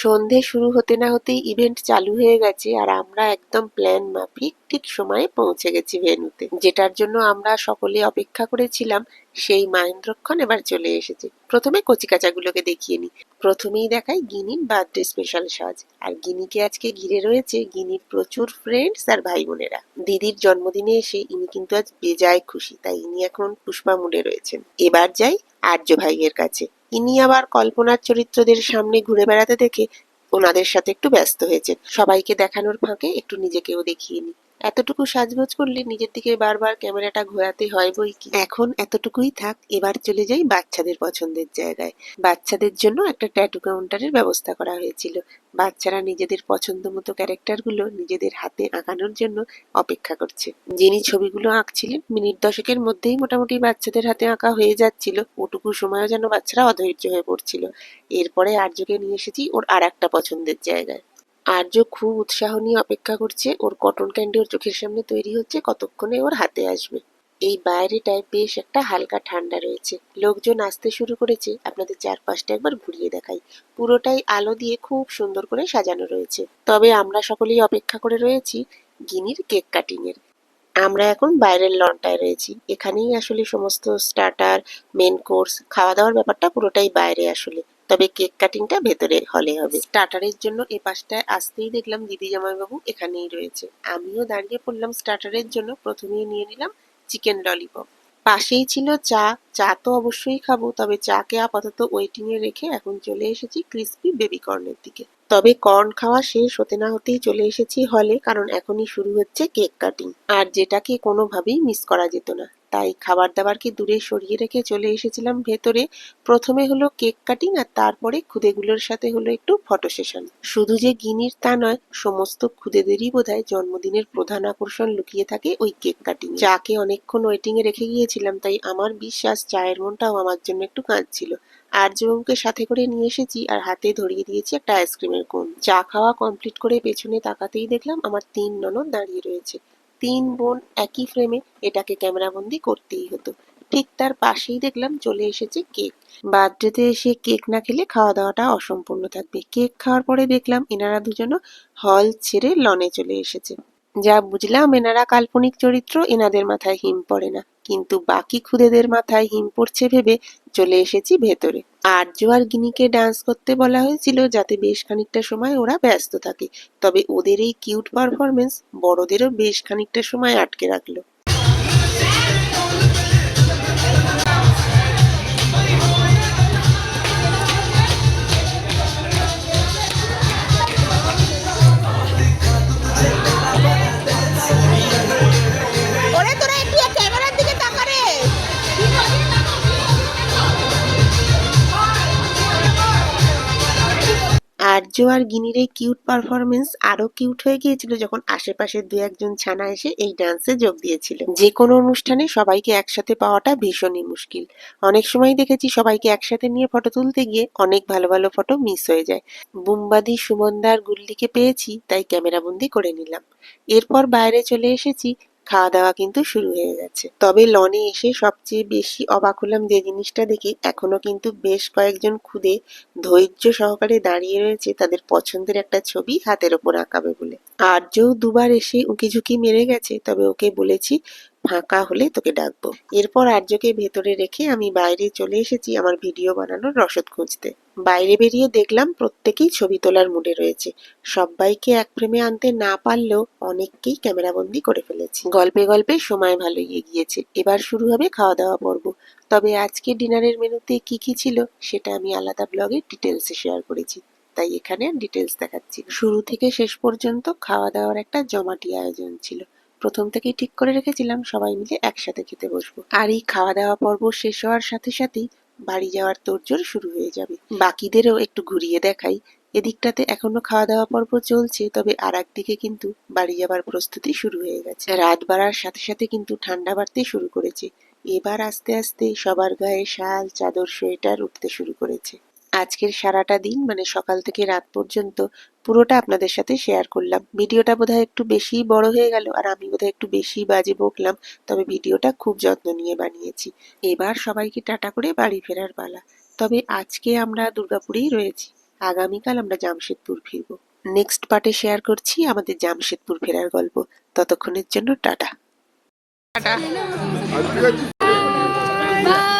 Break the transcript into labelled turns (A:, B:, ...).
A: সন্ধে শুরু হতে না হতেই ইভেন্ট চালু হয়ে গেছে আর আমরা একদম প্ল্যান মাফিক ঠিক সময়ে পৌঁছে গেছি ভেনুতে যেটার জন্য আমরা সকলে অপেক্ষা করেছিলাম, সেই মাহেন্দ্রক্ষণ এবার চলে এসেছে। প্রথমে কচিকাচাগুলোকে দেখিয়ে নি প্রথমেই দেখাই গিনির বার্থডে স্পেশাল সাজ। আর গিনিকে আজকে ঘিরে রয়েছে গিনির প্রচুর ফ্রেন্ডস আর ভাই বোনেরা দিদির জন্মদিনে এসে ইনি কিন্তু আজ বেজায় খুশি, তাই ইনি এখন পুষ্পা মুডে রয়েছেন। এবার যাই আর্য ভাইয়ের কাছে। ইনি আবার কল্পনার চরিত্রদের সামনে ঘুরে বেড়াতে দেখে ওনাদের সাথে একটু ব্যস্ত হয়েছে সবাইকে দেখানোর ফাঁকে একটু নিজেকেও দেখিয়ে নি এতটুকু সাজগোজ করলে নিজের দিকে বারবার ক্যামেরাটা ঘোরাতে হয় বই কি? এখন এতটুকুই থাক, এবার চলে যাই বাচ্চাদের পছন্দের জায়গায়। বাচ্চাদের জন্য একটা ট্যাটু কাউন্টারের ব্যবস্থা করা হয়েছিল। বাচ্চারা নিজেদের পছন্দ মতো ক্যারেক্টারগুলো নিজেদের হাতে আঁকানোর জন্য অপেক্ষা করছে। যিনি ছবিগুলো আঁকছিলেন, মিনিট দশকের মধ্যেই মোটামুটি বাচ্চাদের হাতে আঁকা হয়ে যাচ্ছিল। ওটুকু সময়ও যেন বাচ্চারা অধৈর্য হয়ে পড়ছিল। এরপরে আর্যকে নিয়ে এসেছি ওর আর একটা পছন্দের জায়গায়। আর্য খুব উৎসাহ নিয়ে অপেক্ষা করছে। ওর কটন ক্যান্ডি ওর চোখের সামনে তৈরি হচ্ছে, কতক্ষণে ওর হাতে আসবে। এই বাইরেটায় বেশ একটা হালকা ঠান্ডা রয়েছে। লোকজন আসতে শুরু করেছে। আপনাদের চারপাশটা একবার ঘুরিয়ে দেখাই। পুরোটাই আলো দিয়ে খুব সুন্দর করে সাজানো রয়েছে। তবে আমরা সকলেই অপেক্ষা করে রয়েছি গিনির কেক কাটিং এর আমরা এখন বাইরের লনটায় রয়েছি। এখানেই আসলে সমস্ত স্টার্টার মেন কোর্স খাওয়া দাওয়ার ব্যাপারটা পুরোটাই বাইরে আসলে। তবে কেক কাটিংটা ভেতরে হলে হবে। স্টার্টারের জন্য এ পাশটায় আসতেই দেখলাম দিদি জামাইবাবু এখানেই রয়েছে। আমিও দাঁড়িয়ে পড়লাম স্টার্টারের জন্য, প্রথমেই নিয়ে নিলাম চিকেন ললিপপ। পাশেই ছিল চা। চা তো অবশ্যই খাব, তবে চাকে আপাতত ওয়েটিং এ রেখে এখন চলে এসেছি ক্রিস্পি বেবি কর্নের দিকে। তবে কর্ন খাওয়া শেষ হতে না হতেই চলে এসেছি হলে, কারণ এখনই শুরু হচ্ছে কেক কাটিং। আর যেটাকে কোনোভাবেই মিস করা যেত না। তাই খাবার দাবারকে দূরে সরিয়ে রেখে চলে এসেছিলাম ভেতরে। প্রথমে হলো কেক কাটিং আর তারপরে খুদেগুলোর সাথে হলো একটু ফটো সেশন। শুধু যে গিনির তা নয়, সমস্ত খুদেদেরই বোধহয় জন্মদিনের প্রধান আকর্ষণ লুকিয়ে থাকে ওই কেক কাটিং চাকে অনেকক্ষণ ওয়েটিং এ রেখে গিয়েছিলাম, তাই আমার বিশ্বাস চায়ের মনটাও আমার জন্য একটু কাঁদছিল। আর্যবাবুকে সাথে করে নিয়ে এসেছি আর হাতে ধরিয়ে দিয়েছি একটা আইসক্রিমের কোন চা খাওয়া কমপ্লিট করে পেছনে তাকাতেই দেখলাম আমার তিন ননদ দাঁড়িয়ে রয়েছে। তিন বোন একই ফ্রেমে এটাকে ক্যামেরাবন্দি করতেই হতো। ঠিক তার পাশেই দেখলাম চলে এসেছে কেক। বার্থডেতে এসে কেক না খেলে খাওয়া দাওয়াটা অসম্পূর্ণ থাকবে। কেক খাওয়ার পরে দেখলাম এনারা দুজন হল ছেড়ে লনে চলে এসেছে। যা বুঝলাম এনারা কাল্পনিক চরিত্র, এনাদের মাথায় হিম পড়ে না। কিন্তু বাকি খুদেদের মাথায় হিম পড়ছে ভেবে চলে এসেছি ভেতরে। আর জোয়ার গিনিকে ডান্স করতে বলা হয়েছিল যাতে বেশ খানিকটা সময় ওরা ব্যস্ত থাকে। তবে ওদের এই কিউট পারফরমেন্স বড়দেরও বেশ খানিকটা সময় আটকে রাখল। আর্য আর গিনির এই কিউট পারফরমেন্স আরও কিউট হয়ে গিয়েছিল যখন আশেপাশের দু একজন ছানা এসে এই ডান্সে যোগ দিয়েছিল। যে কোনো অনুষ্ঠানে সবাইকে একসাথে পাওয়াটা ভীষণই মুশকিল। অনেক সময় দেখেছি সবাইকে একসাথে নিয়ে ফটো তুলতে গিয়ে অনেক ভালো ভালো ফটো মিস হয়ে যায়। বুম্বাদি, সুমনদার, গুল্লিকে পেয়েছি, তাই ক্যামেরাবন্দি করে নিলাম। এরপর বাইরে চলে এসেছি খাওয়া দাওয়া কিন্তু শুরু হয়ে গেছে। তবে লনে এসে সবচেয়ে বেশি অবাক হলাম যে জিনিসটা দেখে এখনও কিন্তু বেশ কয়েকজন খুদে ধৈর্য সহকারে দাঁড়িয়ে রয়েছে তাদের পছন্দের একটা ছবি হাতের ওপর আঁকাবে বলে। আর্যও দুবার এসে উঁকি ঝুঁকি মেরে গেছে, তবে ওকে বলেছি, ফাঁকা হলে তোকে ডাকবো। এরপর আর্যকে ভেতরে রেখে আমি বাইরে চলে এসেছি আমার ভিডিও বানানোর রসদ খুঁজতে। বাইরে বেরিয়ে দেখলাম প্রত্যেকেই ছবি তোলার মুডে রয়েছে। সবাইকে এক ফ্রেমে আনতে না পারলেও অনেককেই ক্যামেরাবন্দি করে ফেলেছি। গল্পে গল্পে সময় ভালোই এগিয়েছে। এবার শুরু হবে খাওয়া দাওয়া পর্ব। তবে আজকে ডিনারের মেনুতে কি কি ছিল সেটা আমি আলাদা ব্লগে ডিটেলসে শেয়ার করেছি। তাই এখানে ডিটেলস দেখাচ্ছি শুরু থেকে শেষ পর্যন্ত খাওয়া দাওয়ার একটা জমাটি আয়োজন ছিল। প্রথম থেকেই ঠিক করে রেখেছিলাম সবাই মিলে একসাথে খেতে বসবো। আর এই খাওয়া দাওয়া পর্ব শেষ হওয়ার সাথে সাথেই বাড়ি যাওয়ার তোড়জোড় শুরু হয়ে যাবে। বাকিদেরও একটু ঘুরিয়ে দেখাই। এদিকটাতে এখনও খাওয়া দাওয়া পর্ব চলছে, তবে আর একদিকে কিন্তু বাড়ি যাবার প্রস্তুতি শুরু হয়ে গেছে। রাত বাড়ার সাথে সাথে কিন্তু ঠান্ডা বাড়তে শুরু করেছে। এবার আস্তে আস্তে সবার গায়ে শাল, চাদর, সোয়েটার উঠতে শুরু করেছে। আজকের সারাটা দিন মানে সকাল থেকে রাত পর্যন্ত পুরোটা আপনাদের সাথে শেয়ার করলাম। ভিডিওটা বোধহয় একটু বেশি বড় হয়ে গেল আর আমি বোধহয় একটু বেশি বাজে বকলাম তবে ভিডিওটা খুব যত্ন নিয়ে বানিয়েছি। এবার সবাইকে টাটা করে বাড়ি ফেরার পালা। তবে আজকে আমরা দুর্গাপুরেই রয়েছি। আগামীকাল আমরা জামশেদপুর ফিরবো। নেক্সট পার্টে শেয়ার করছি আমাদের জামশেদপুর ফেরার গল্প। ততক্ষণের জন্য টাটা।
B: বাই।